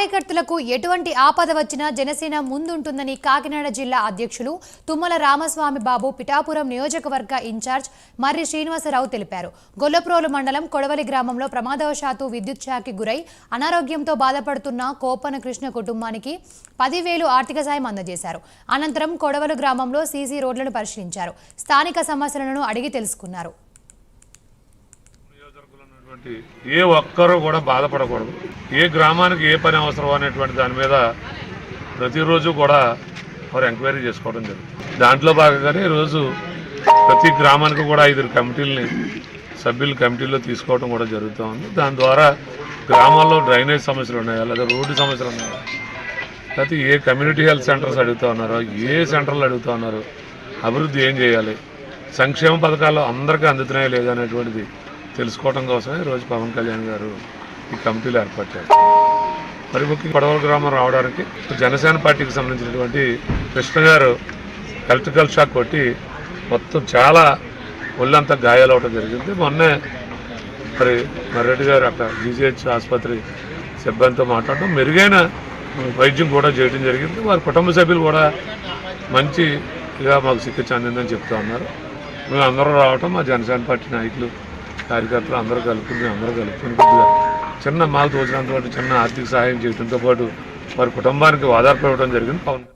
కార్యకర్తలకు ఎటువంటి ఆపద వచ్చినా జనసేన ముందుంటుందని కాకినాడ జిల్లా అధ్యక్షులు తుమ్మల రామస్వామి బాబు పిఠాపురం నియోజకవర్గ ఇన్ఛార్జ్ మర్రి శ్రీనివాసరావు తెలిపారు. గొల్లప్రోలు మండలం కొడవలి గ్రామంలో ప్రమాదవశాత్తు విద్యుత్ శాఖకి గురై అనారోగ్యంతో బాధపడుతున్న కోపన కృష్ణ కుటుంబానికి పదివేలు ఆర్థిక సాయం అందజేశారు. అనంతరం కొడవలు గ్రామంలో సీసీ రోడ్లను పరిశీలించారు. స్థానిక సమస్యలను అడిగి తెలుసుకున్నారు. అనేటువంటి ఏ ఒక్కరూ కూడా బాధపడకూడదు. ఏ గ్రామానికి ఏ పని అవసరం అనేటువంటి దాని మీద ప్రతిరోజు కూడా వారు ఎంక్వైరీ చేసుకోవడం జరుగుతుంది. దాంట్లో భాగంగానే ఈరోజు ప్రతి గ్రామానికి కూడా ఐదు కమిటీలని సభ్యులు కమిటీల్లో తీసుకోవడం కూడా జరుగుతూ ఉంది. దాని ద్వారా గ్రామాల్లో డ్రైనేజ్ సమస్యలు ఉన్నాయా లేదా రోడ్డు సమస్యలు ఉన్నాయా? లేకపోతే ఏ కమ్యూనిటీ హెల్త్ సెంటర్స్ అడుగుతూ ఉన్నారో ఏ సెంటర్లు అడుగుతూ ఉన్నారు అభివృద్ధి ఏం చేయాలి? సంక్షేమ పథకాలు అందరికీ అందుతున్నాయి లేదనేటువంటిది తెలుసుకోవడం కోసమే ఈరోజు పవన్ కళ్యాణ్ గారు ఈ కమిటీలు ఏర్పాటు చేస్తారు మరి ముఖ్యంగా పడవల గ్రామం రావడానికి జనసేన పార్టీకి సంబంధించినటువంటి కృష్ణ గారు ఎలక్ట్రికల్ షాక్ కొట్టి మొత్తం చాలా ఒళ్ళంతా గాయాలు అవడం జరిగింది. మొన్నే మరి మర్రెడ్డి గారు అక్కడ జీజీహెచ్ ఆసుపత్రి సిబ్బందితో మాట్లాడడం మెరుగైన వైద్యం కూడా చేయడం జరిగింది. వారి కుటుంబ సభ్యులు కూడా మంచిగా మాకు చికిత్స అందిందని చెప్తా ఉన్నారు. మేము అందరూ రావటం మా జనసేన పార్టీ నాయకులు కార్యకర్తలు అందరూ కలుపుకుని అందరూ కలుపుకుని కొద్దిగా చిన్న మాకు తోచినంత చిన్న ఆర్థిక సహాయం చేయడంతో పాటు వారి కుటుంబానికి ఆధారపడటం జరిగింది. పవన్